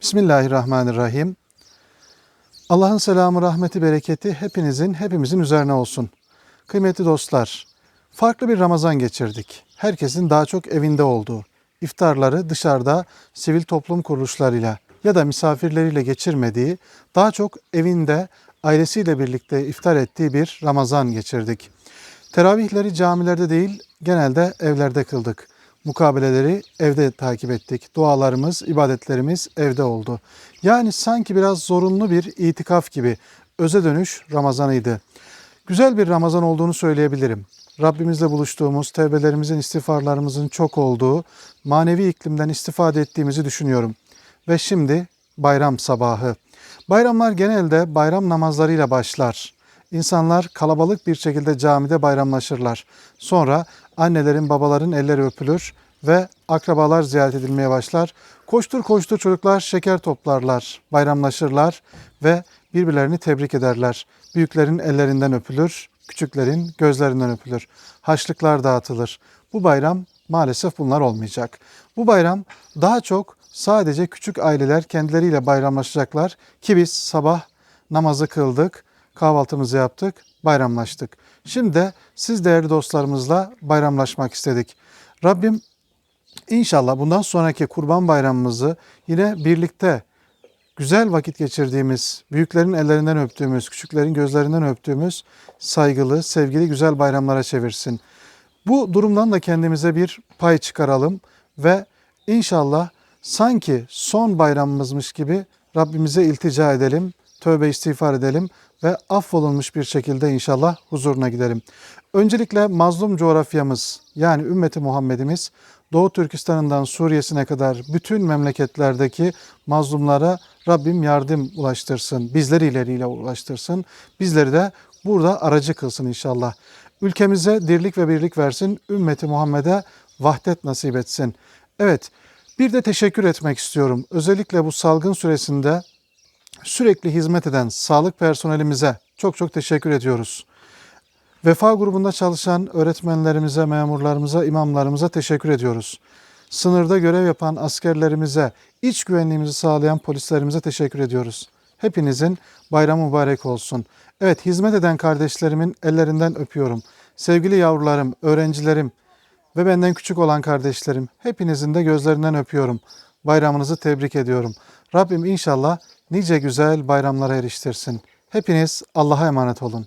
Bismillahirrahmanirrahim. Allah'ın selamı, rahmeti, bereketi hepinizin, hepimizin üzerine olsun. Kıymetli dostlar, farklı bir Ramazan geçirdik. Herkesin daha çok evinde olduğu, iftarları dışarıda sivil toplum kuruluşlarıyla ya da misafirleriyle geçirmediği, daha çok evinde ailesiyle birlikte iftar ettiği bir Ramazan geçirdik. Teravihleri camilerde değil, genelde evlerde kıldık. Mukabeleleri evde takip ettik. Dualarımız, ibadetlerimiz evde oldu. Yani sanki biraz zorunlu bir itikaf gibi öze dönüş Ramazanıydı. Güzel bir Ramazan olduğunu söyleyebilirim. Rabbimizle buluştuğumuz, tevbelerimizin, istiğfarlarımızın çok olduğu, manevi iklimden istifade ettiğimizi düşünüyorum. Ve şimdi bayram sabahı. Bayramlar genelde bayram namazlarıyla başlar. İnsanlar kalabalık bir şekilde camide bayramlaşırlar. Sonra annelerin, babaların elleri öpülür ve akrabalar ziyaret edilmeye başlar. Koştur koştur çocuklar şeker toplarlar, bayramlaşırlar ve birbirlerini tebrik ederler. Büyüklerin ellerinden öpülür, küçüklerin gözlerinden öpülür. Haçlıklar dağıtılır. Bu bayram maalesef bunlar olmayacak. Bu bayram daha çok sadece küçük aileler kendileriyle bayramlaşacaklar ki biz sabah namazı kıldık, kahvaltımızı yaptık, bayramlaştık. Şimdi de siz değerli dostlarımızla bayramlaşmak istedik. Rabbim inşallah bundan sonraki kurban bayramımızı yine birlikte güzel vakit geçirdiğimiz, büyüklerin ellerinden öptüğümüz, küçüklerin gözlerinden öptüğümüz saygılı, sevgili güzel bayramlara çevirsin. Bu durumdan da kendimize bir pay çıkaralım ve inşallah sanki son bayramımızmış gibi Rabbimize iltica edelim, tövbe istiğfar edelim ve affolunmuş bir şekilde inşallah huzuruna gidelim. Öncelikle mazlum coğrafyamız yani ümmeti Muhammedimiz Doğu Türkistan'ından Suriye'sine kadar bütün memleketlerdeki mazlumlara Rabbim yardım ulaştırsın. Bizleri ileriyle ulaştırsın. Bizleri de burada aracı kılsın inşallah. Ülkemize dirlik ve birlik versin. Ümmeti Muhammed'e vahdet nasip etsin. Evet, bir de teşekkür etmek istiyorum. Özellikle bu salgın süresinde sürekli hizmet eden sağlık personelimize çok çok teşekkür ediyoruz. Vefa grubunda çalışan öğretmenlerimize, memurlarımıza, imamlarımıza teşekkür ediyoruz. Sınırda görev yapan askerlerimize, iç güvenliğimizi sağlayan polislerimize teşekkür ediyoruz. Hepinizin bayramı mübarek olsun. Evet, hizmet eden kardeşlerimin ellerinden öpüyorum. Sevgili yavrularım, öğrencilerim ve benden küçük olan kardeşlerim, hepinizin de gözlerinden öpüyorum. Bayramınızı tebrik ediyorum. Rabbim inşallah nice güzel bayramlara eriştirsin. Hepiniz Allah'a emanet olun.